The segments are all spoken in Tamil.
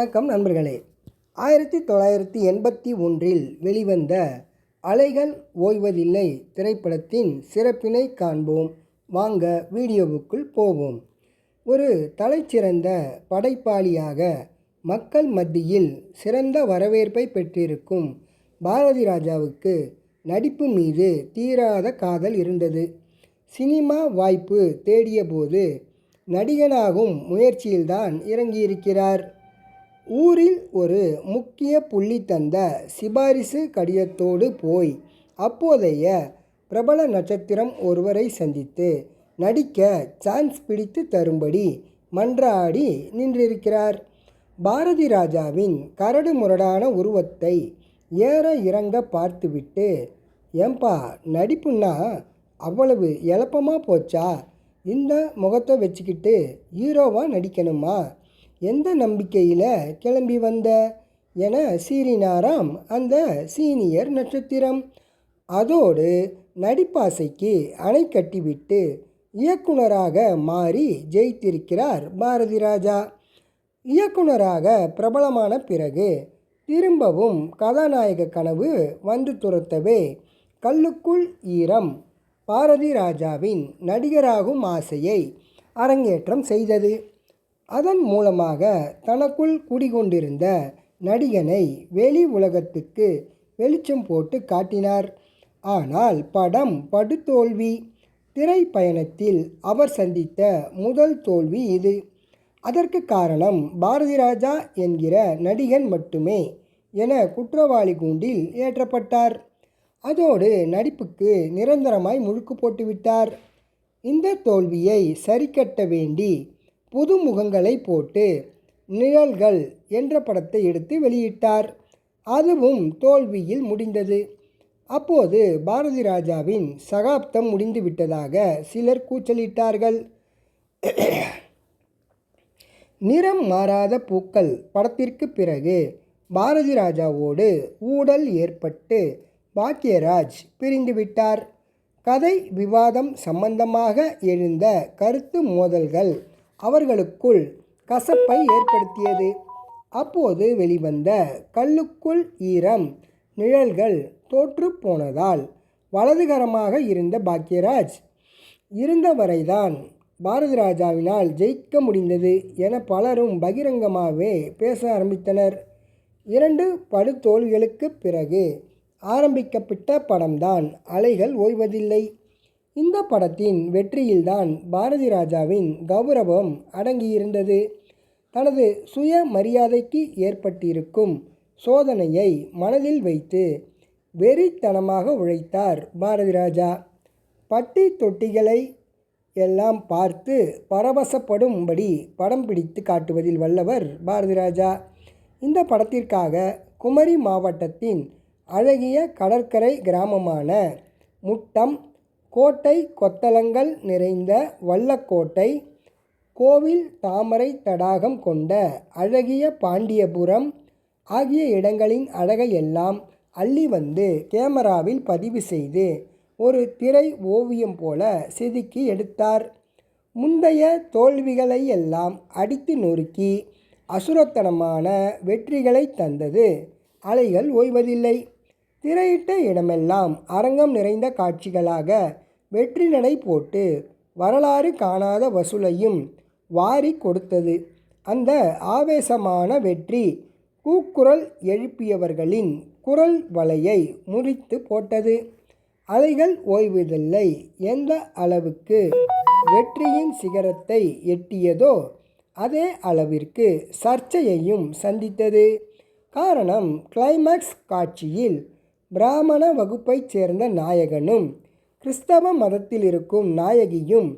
வணக்கம் நண்பர்களே. ஆயிரத்தி தொள்ளாயிரத்தி எண்பத்தி ஒன்றில் வெளிவந்த அலைகள் ஓய்வதில்லை திரைப்படத்தின் சிறப்பினை காண்போம். வாங்க வீடியோவுக்குள் போவோம். ஒரு தலைச்சிறந்த படைப்பாளியாக மக்கள் மத்தியில் சிறந்த வரவேற்பை பெற்றிருக்கும் பாரதி ராஜாவுக்கு நடிப்பு மீது தீராத காதல் இருந்தது. சினிமா வாய்ப்பு தேடியபோது நடிகனாகும் முயற்சியில்தான் இறங்கியிருக்கிறார். ஊரில் ஒரு முக்கிய புள்ளி தந்த சிபாரிசு கடிதத்தோடு போய் அப்போதைய பிரபல நட்சத்திரம் ஒருவரை சந்தித்து நடிக்க சான்ஸ் பிடித்து தரும்படி மன்றாடி நின்றிருக்கிறார். பாரதி ராஜாவின் கரடு முரடான உருவத்தை ஏற இறங்க பார்த்துவிட்டு ஏம்பா நடிப்புன்னா அவ்வளவு எளப்பமாக போச்சா? இந்த முகத்தை வச்சுக்கிட்டு ஹீரோவாக நடிக்கணுமா? எந்த நம்பிக்கையில் கிளம்பி வந்த? என சீறினாராம் அந்த சீனியர் நட்சத்திரம். அதோடு நடிப்பாசைக்கு அணை கட்டிவிட்டு இயக்குனராக மாறி ஜெயித்திருக்கிறார் பாரதி ராஜா. இயக்குனராக பிரபலமான பிறகு திரும்பவும் கதாநாயக கனவு வந்து துரத்தவே கல்லுக்குள் ஈரம் பாரதி ராஜாவின் நடிகராகும் ஆசையை அரங்கேற்றம் செய்தது. அதன் மூலமாக தனக்குள் குடிகொண்டிருந்த நடிகனை வெளி உலகத்துக்கு வெளிச்சம் போட்டு காட்டினார். ஆனால் படம் படுதோல்வி. திரைப்பயணத்தில் அவர் சந்தித்த முதல் தோல்வி இது. அதற்கு காரணம் பாரதி ராஜா என்கிற நடிகன் மட்டுமே என குற்றவாளி கூண்டில் ஏற்றப்பட்டார். அதோடு நடிப்புக்கு நிரந்தரமாய் முழுக்கு போட்டுவிட்டார். இந்த தோல்வியை சரிக்கட்ட வேண்டி புது முகங்களை போட்டு நிழல்கள் என்ற படத்தை எடுத்து வெளியிட்டார். அதுவும் தோல்வியில் முடிந்தது. அப்போது பாரதி ராஜாவின் சகாப்தம் முடிந்து விட்டதாக சிலர் கூச்சலிட்டார்கள். நிறம் மாறாத பூக்கள் படத்திற்கு பிறகு பாரதி ராஜாவோடு ஊடல் ஏற்பட்டு பாக்யராஜ் பிரிந்துவிட்டார் கதை விவாதம் சம்பந்தமாக எழுந்த கருத்து மோதல்கள் அவர்களுக்குள் கசப்பை ஏற்படுத்தியது. அப்போது வெளிவந்த கல்லுக்குள் ஈரம் நிழல்கள் தோற்று போனதால் வலதுகரமாக இருந்த பாக்யராஜ் இருந்தவரைதான் பாரதி ராஜாவினால் ஜெயிக்க முடிந்தது என பலரும் பகிரங்கமாகவே பேச ஆரம்பித்தனர். இரண்டு படுதோல்விகளுக்கு பிறகு ஆரம்பிக்கப்பட்ட படம்தான் அலைகள் ஓய்வதில்லை இந்த படத்தின் வெற்றியில்தான் பாரதி ராஜாவின் கௌரவம் அடங்கியிருந்தது. தனது சுய மரியாதைக்கு ஏற்பட்டிருக்கும் சோதனையை மனதில் வைத்து வெறித்தனமாக உழைத்தார் பாரதி ராஜா. பட்டி தொட்டிகளை எல்லாம் பார்த்து பரவசப்படும்படி படம் பிடித்து காட்டுவதில் வல்லவர் பாரதி ராஜா. இந்த படத்திற்காக குமரி மாவட்டத்தின் அழகிய கடற்கரை கிராமமான முட்டம் கோட்டை கொத்தளங்கள் நிறைந்த வல்லக்கோட்டை கோவில் தாமரை தடாகம் கொண்ட அழகிய பாண்டியபுரம் ஆகிய இடங்களின் அழகையெல்லாம் அள்ளி வந்து கேமராவில் பதிவு செய்து ஒரு திரை ஓவியம் போல செதுக்கி எடுத்தார். முந்தைய தோல்விகளை எல்லாம் அடித்து நொறுக்கி அசுரத்தனமான வெற்றிகளை தந்தது. அலைகள் ஓய்வதில்லை. திரையிட்ட இடமெல்லாம் அரங்கம் நிறைந்த காட்சிகளாக வெற்றி நடை போட்டு வரலாறு காணாத வசூலையும் வாரி கொடுத்தது. அந்த ஆவேசமான வெற்றி கூக்குரல் எழுப்பியவர்களின் குரல் வலையை முறித்து போட்டது. அலைகள் ஓய்வதில்லை. எந்த அளவுக்கு வெற்றியின் சிகரத்தை எட்டியதோ அதே அளவிற்கு சர்ச்சையையும் சந்தித்தது. காரணம் கிளைமேக்ஸ் காட்சியில் பிராமண வகுப்பைச் சேர்ந்த நாயகனும் கிறிஸ்தவ மதத்தில் இருக்கும் நாயகியும்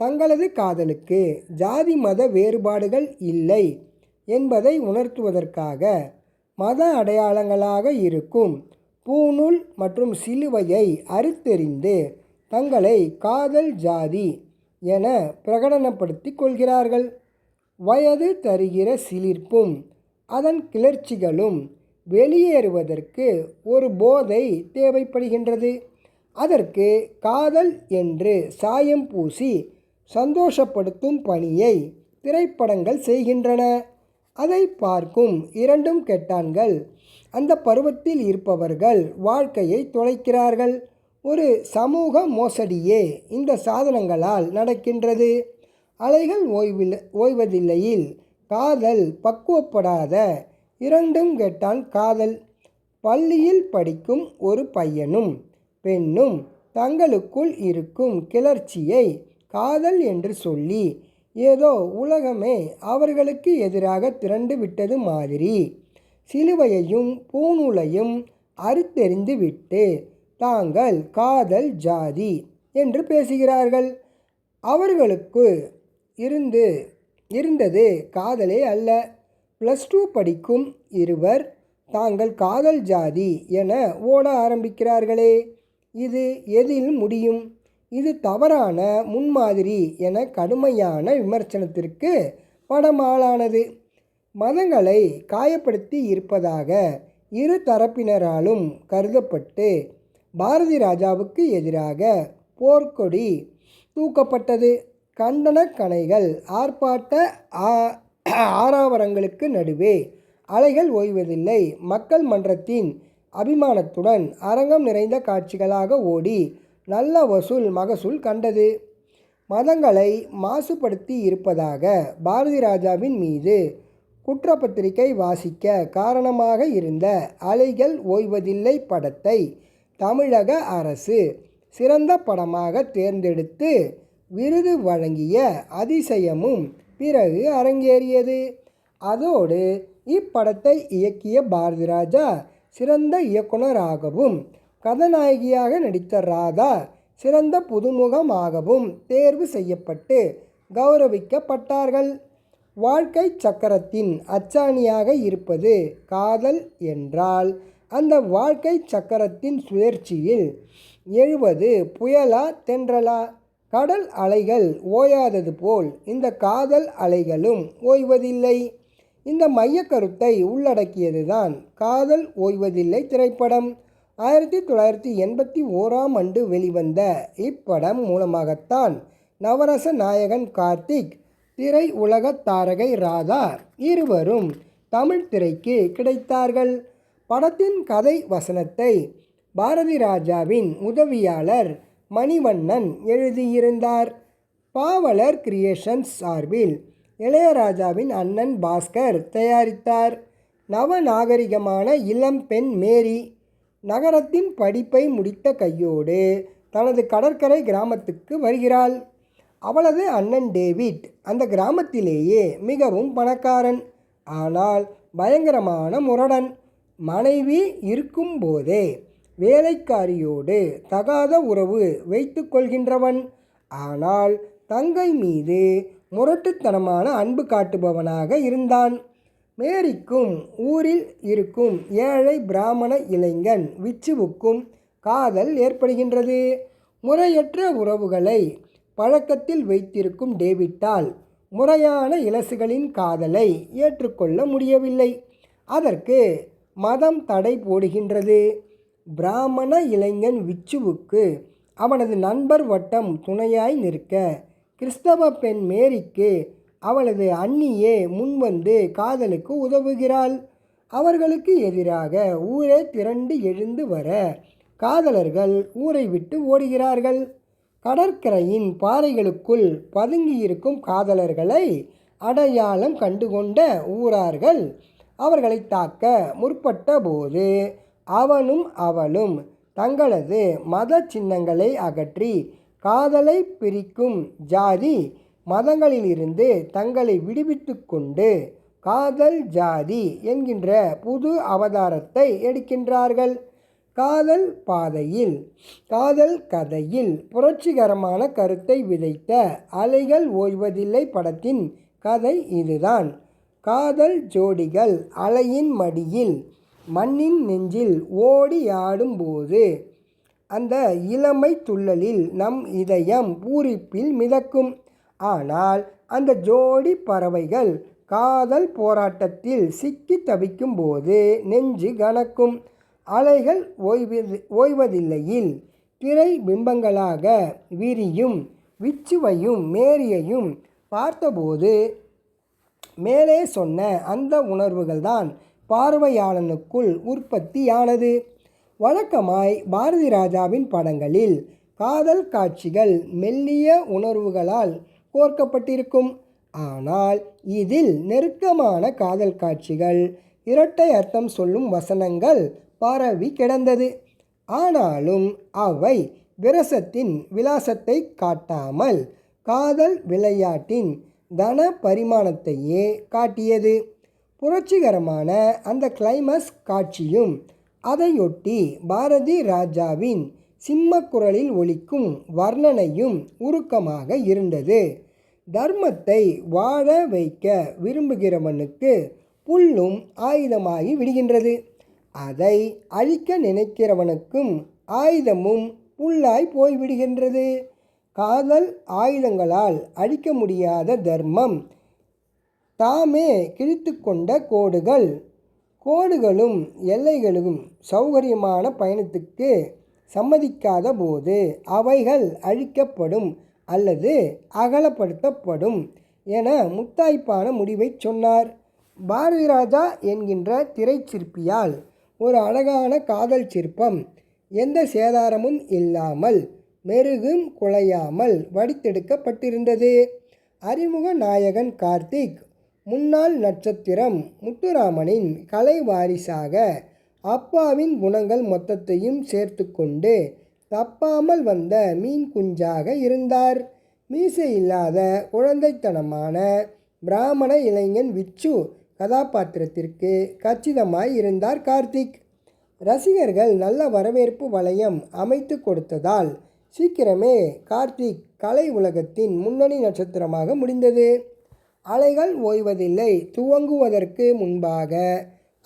தங்களது காதலுக்கு ஜாதி மத வேறுபாடுகள் இல்லை என்பதை உணர்த்துவதற்காக மத அடையாளங்களாக இருக்கும் பூநூல் மற்றும் சிலுவையை அறுத்தெறிந்து தங்களை காதல் ஜாதி என பிரகடனப்படுத்தி கொள்கிறார்கள். வயது தருகிற சிலிர்ப்பும் அதன் கிளர்ச்சிகளும் வெளியேறுவதற்கு ஒரு போதை தேவைப்படுகின்றது. அதற்கு காதல் என்று சாயம் பூசி சந்தோஷப்படுத்தும் பணியை திரைப்படங்கள் செய்கின்றன. அதை பார்க்கும் இரண்டும் கெட்டான்கள். அந்த பருவத்தில் இருப்பவர்கள் வாழ்க்கையை தொலைக்கிறார்கள் ஒரு சமூக மோசடியே இந்த சாதனங்களால் நடக்கின்றது. அலைகள் ஓய்வில் ஓய்வதில்லையில் காதல் பக்குவப்படாத இரண்டும் கெட்டான் காதல். பள்ளியில் படிக்கும் ஒரு பையனும் பெண்ணும் தங்களுக்குள் இருக்கும் கிளர்ச்சியை காதல் என்று சொல்லி ஏதோ உலகமே அவர்களுக்கு எதிராக திரண்டு விட்டது மாதிரி. சிலுவையையும் பூநூலையும் அறுத்தெறிந்து விட்டு தாங்கள் காதல் ஜாதி என்று பேசுகிறார்கள். அவர்களுக்கு இருந்து இருந்தது காதலே அல்ல. ப்ளஸ் டூ படிக்கும் இருவர் தாங்கள் காதல் ஜாதி என ஓட ஆரம்பிக்கிறார்களே. இது எதில் முடியும்? இது தவறான முன்மாதிரி என கடுமையான விமர்சனத்திற்கு படமாளானது மதங்களை காயப்படுத்தி இருப்பதாக இரு தரப்பினராலும் கருதப்பட்டு பாரதி ராஜாவுக்கு எதிராக போர்க்கொடி தூக்கப்பட்டது. கண்டன கணைகள் ஆர்ப்பாட்ட ஆறாவரங்களுக்கு நடுவே. அலைகள் ஓய்வதில்லை. மக்கள் மன்றத்தின் அபிமானத்துடன் அரங்கம் நிறைந்த காட்சிகளாக ஓடி நல்ல வசூல் மகசூல் கண்டது. மதங்களை மாசுபடுத்தி இருப்பதாக பாரதி ராஜாவின் மீது குற்றப்பத்திரிகை வாசிக்க காரணமாக இருந்த அலைகள் ஓய்வதில்லை படத்தை தமிழக அரசு சிறந்த படமாக தேர்ந்தெடுத்து விருது வழங்கிய அதிசயமும் பிறகு அரங்கேறியது. அதோடு இப்படத்தை இயக்கிய பாரதிராஜா சிறந்த இயக்குனராகவும் கதாநாயகியாக நடித்த ராதா சிறந்த புதுமுகமாகவும் தேர்வு செய்யப்பட்டு கௌரவிக்கப்பட்டார்கள். வாழ்க்கை சக்கரத்தின் அச்சாணியாக இருப்பது காதல் என்றால் அந்த வாழ்க்கை சக்கரத்தின் சுழற்சியில் எழுவது புயலா தென்றலா? கடல் அலைகள் ஓயாதது போல் இந்த காதல் அலைகளும் ஓய்வதில்லை. இந்த மையக்கருத்தை உள்ளடக்கியதுதான் காதல் ஓய்வதில்லை திரைப்படம். ஆயிரத்தி தொள்ளாயிரத்தி எண்பத்தி ஓராம் ஆண்டு வெளிவந்த இப்படம் மூலமாகத்தான் நவரச நாயகன் கார்த்திக் திரை உலக தாரகை ராதா இருவரும் தமிழ் திரைக்கு கிடைத்தார்கள். படத்தின் கதை வசனத்தை பாரதி ராஜாவின் உதவியாளர் மணிவண்ணன் எழுதியிருந்தார். பாவலர் கிரியேஷன்ஸ் சார்பில் இளையராஜாவின் அண்ணன் பாஸ்கர் தயாரித்தார். நவநாகரிகமான இளம் பெண் மேரி நகரத்தின் படிப்பை முடித்த கையோடு தனது கடற்கரை கிராமத்துக்கு வருகிறாள். அவளது அண்ணன் டேவிட் அந்த கிராமத்திலேயே மிகவும் பணக்காரன். ஆனால் பயங்கரமான முரடன். மனைவி இருக்கும்போதே வேலைக்காரியோடு தகாத உறவு வைத்து கொள்கின்றவன். ஆனால் தங்கை மீது முரட்டுத்தனமான அன்பு காட்டுபவனாக இருந்தான். மேரிக்கும் ஊரில் இருக்கும் ஏழை பிராமண இளைஞன் விச்சுவுக்கும் காதல் ஏற்படுகின்றது. முறையற்ற உறவுகளை பழக்கத்தில் வைத்திருக்கும் டேவிட்டால் முறையான இலசுகளின் காதலை ஏற்றுக்கொள்ள முடியவில்லை. அதற்கு மதம் தடை போடுகின்றது. பிராமண இளைஞன் விச்சுவுக்கு அவனது நண்பர் வட்டம் துணையாய் நிற்க. கிறிஸ்தவ பெண் மேரிக்கு அவளது அண்ணியே முன்வந்து காதலுக்கு உதவுகிறாள். அவர்களுக்கு எதிராக ஊரே திரண்டு எழுந்து வர காதலர்கள் ஊரை விட்டு ஓடுகிறார்கள். கடற்கரையின் பாறைகளுக்குள் பதுங்கியிருக்கும் காதலர்களை அடையாளம் கண்டுகொண்ட ஊரார்கள். அவர்களை தாக்க முற்பட்ட போது அவனும் அவளும் தங்களது மத சின்னங்களை அகற்றி காதலை பிரிக்கும் ஜாதி மதங்களிலிருந்து தங்களை விடுவித்து கொண்டு காதல் ஜாதி என்கின்ற புது அவதாரத்தை எடுக்கின்றார்கள். காதல் பாதையில் காதல் கதையில் புரட்சிகரமான கருத்தை விதைத்த அலைகள் ஓய்வதில்லை படத்தின் கதை இதுதான். காதல் ஜோடிகள் அலையின் மடியில் மண்ணின் நெஞ்சில் ஓடி ஆடும்போது அந்த இளமை துள்ளலில் நம் இதயம் பூரிப்பில் மிதக்கும். ஆனால் அந்த ஜோடி பறவைகள் காதல் போராட்டத்தில் சிக்கி தவிக்கும் போது நெஞ்சு கனக்கும். அலைகள் ஓய்வது ஓய்வதில்லையில் திரை பிம்பங்களாக விரியும் விச்சுவையும் மேரியையும் பார்த்தபோது மேலே சொன்ன அந்த உணர்வுகள்தான் பார்வையாளனுக்குள் உற்பத்தியானது. வழக்கமாய் பாரதி ராஜாவின் படங்களில் காதல் காட்சிகள் மெல்லிய உணர்வுகளால் கோர்க்கப்பட்டிருக்கும். ஆனால் இதில் நெருக்கமான காதல் காட்சிகள் இரட்டை அர்த்தம் சொல்லும் வசனங்கள் பரவி கிடந்தது. ஆனாலும் அவை விரசத்தின் விலாசத்தை காட்டாமல் காதல் விளையாட்டின் தன பரிமாணத்தையே காட்டியது. புரட்சிகரமான அந்த கிளைமஸ் காட்சியும் அதையொட்டி பாரதி ராஜாவின் சிம்மக்குரலில் ஒலிக்கும் வர்ணனையும் உருக்கமாக இருந்தது. தர்மத்தை வாழ வைக்க விரும்புகிறவனுக்கு புல்லும் ஆயுதமாகி விடுகின்றது. அதை அழிக்க நினைக்கிறவனுக்கும் ஆயுதமும் புல்லாய் போய்விடுகின்றது. காதல் ஆயுதங்களால் அழிக்க முடியாத தர்மம் தாமே கிழித்து கொண்ட கோடுகள். கோடுகளும் எல்லைகளும் சௌகரியமான பயணத்துக்கு சம்மதிக்காத போது அவைகள் அழிக்கப்படும் அல்லது அகலப்படுத்தப்படும் என முத்தாய்ப்பான முடிவை சொன்னார். பாரதி ராஜா என்கின்ற திரைச்சிற்பியால் ஒரு அழகான காதல் சிற்பம். எந்த சேதாரமும் இல்லாமல் மெருகும் குலையாமல் வடித்தெடுக்கப்பட்டிருந்தது. அறிமுக நாயகன் கார்த்திக் முன்னாள் நட்சத்திரம் முத்துராமனின் கலை வாரிசாக அப்பாவின் குணங்கள் மொத்தத்தையும் சேர்த்து கொண்டு தப்பாமல் வந்த மீன் குஞ்சாக இருந்தார். மீசை இல்லாத குழந்தைத்தனமான பிராமண இளைஞன் விச்சு கதாபாத்திரத்திற்கு கச்சிதமாய் இருந்தார் கார்த்திக். ரசிகர்கள் நல்ல வரவேற்பு வளையம் அமைத்து கொடுத்ததால் சீக்கிரமே கார்த்திக் கலை உலகத்தின் முன்னணி நட்சத்திரமாக முடிந்தது. அலைகள் ஓய்வதில்லை. துவங்குவதற்கு முன்பாக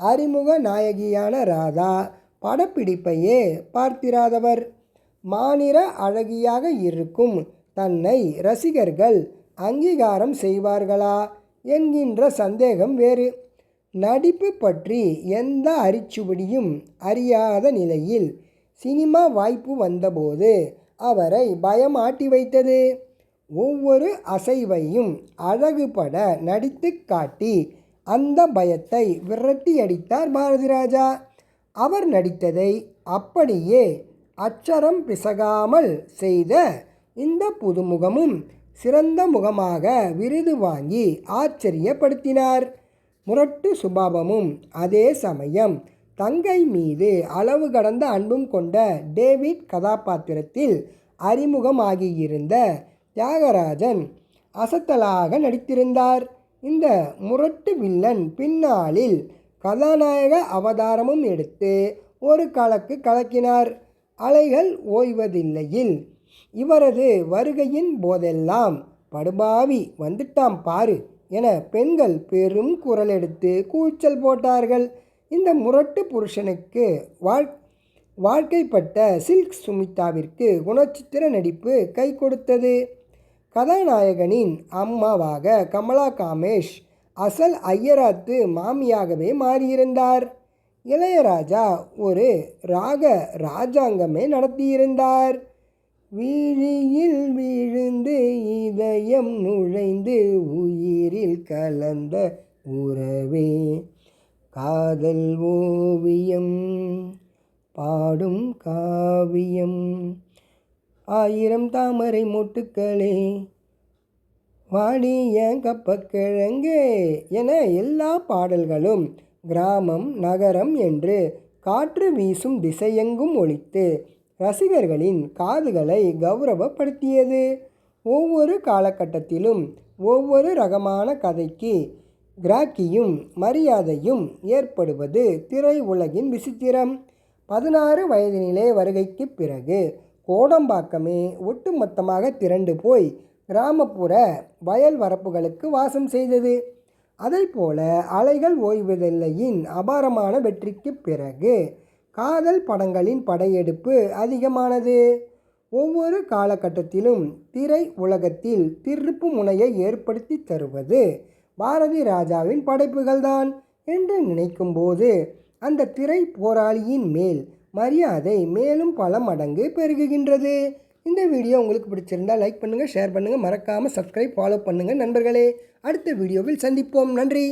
அறிமுக நாயகியான ராதா படப்பிடிப்பையே பார்த்திராதவர். மாநிற அழகியாக இருக்கும் தன்னை ரசிகர்கள் அங்கீகாரம் செய்வார்களா என்கின்ற சந்தேகம் வேறு. நடிப்பு பற்றி எந்த அரிச்சுவடியும் அறியாத நிலையில் சினிமா வாய்ப்பு வந்தபோது அவரை பயம் ஆட்டி வைத்தது. ஒவ்வொரு அசைவையும் அழகுபட நடித்து காட்டி அந்த பயத்தை விரட்டி அடித்தார் பாரதி ராஜா. அவர் நடித்ததை அப்படியே அச்சரம் பிசகாமல் செய்த இந்த புதுமுகமும் சிறந்த முகமாக விருது வாங்கி ஆச்சரியப்படுத்தினார். முரட்டு சுபாவமும் அதே சமயம் தங்கை மீது அளவு கடந்த அன்பும் கொண்ட டேவிட் கதாபாத்திரத்தில் அறிமுகமாகியிருந்த தியாகராஜன் அசத்தலாக நடித்திருந்தார். இந்த முரட்டு வில்லன் பின்னாளில் கதாநாயக அவதாரமும் எடுத்து ஒரு கலக்கு கலக்கினார். அலைகள் ஓய்வதில்லையில் இவரது வருகையின் போதெல்லாம் படுபாவி வந்துட்டாம் பாரு என பெண்கள் பெரும் குரல் எடுத்து கூச்சல் போட்டார்கள். இந்த முரட்டு புருஷனுக்கு வாழ் வாழ்க்கைப்பட்ட சில்க் சுமிதாவிற்கு குணச்சித்திர நடிப்பு கை கொடுத்தது. கதாநாயகனின் அம்மாவாக கமலா காமேஷ் அசல் ஐயராத்து மாமியாகவே மாறியிருந்தார். இளையராஜா ஒரு ராக ராஜாங்கமே நடத்தியிருந்தார். விழியில் விழுந்து இதயம் நுழைந்து உயிரில் கலந்த உறவே காதல் ஓவியம் பாடும் காவியம் ஆயிரம் தாமரை மொட்டுக்களே வாடிய கப்பக்கிழங்கே என எல்லா பாடல்களும் கிராமம் நகரம் என்று காற்று வீசும் திசையெங்கும் ஒழித்து ரசிகர்களின் காதுகளை கௌரவப்படுத்தியது. ஒவ்வொரு காலகட்டத்திலும் ஒவ்வொரு ரகமான கதைக்கு கிராக்கியும் மரியாதையும் ஏற்படுவது திரை உலகின் விசித்திரம். பதினாறு வயதினிலே வருகைக்கு பிறகு கோடம்பாக்கமே ஒட்டுமொத்தமாக திரண்டு போய் கிராமப்புற வயல் வரப்புகளுக்கு வாசம் செய்தது. போல அலைகள் ஓய்வதில்லையின் அபாரமான வெற்றிக்கு பிறகு காதல் படங்களின் படையெடுப்பு அதிகமானது. ஒவ்வொரு காலகட்டத்திலும் திரை உலகத்தில் திருப்பு முனையை ஏற்படுத்தி தருவது பாரதி ராஜாவின் படைப்புகள்தான் என்று நினைக்கும்போது அந்த திரை போராளியின் மேல் மரியாதை மேலும் பல மடங்கு பெருகுகின்றது. இந்த வீடியோ உங்களுக்கு பிடிச்சிருந்தா லைக் பண்ணுங்கள் ஷேர் பண்ணுங்கள் மறக்காமல் சப்ஸ்கிரைப் ஃபாலோ பண்ணுங்கள் நண்பர்களே. அடுத்த வீடியோவில் சந்திப்போம். நன்றி.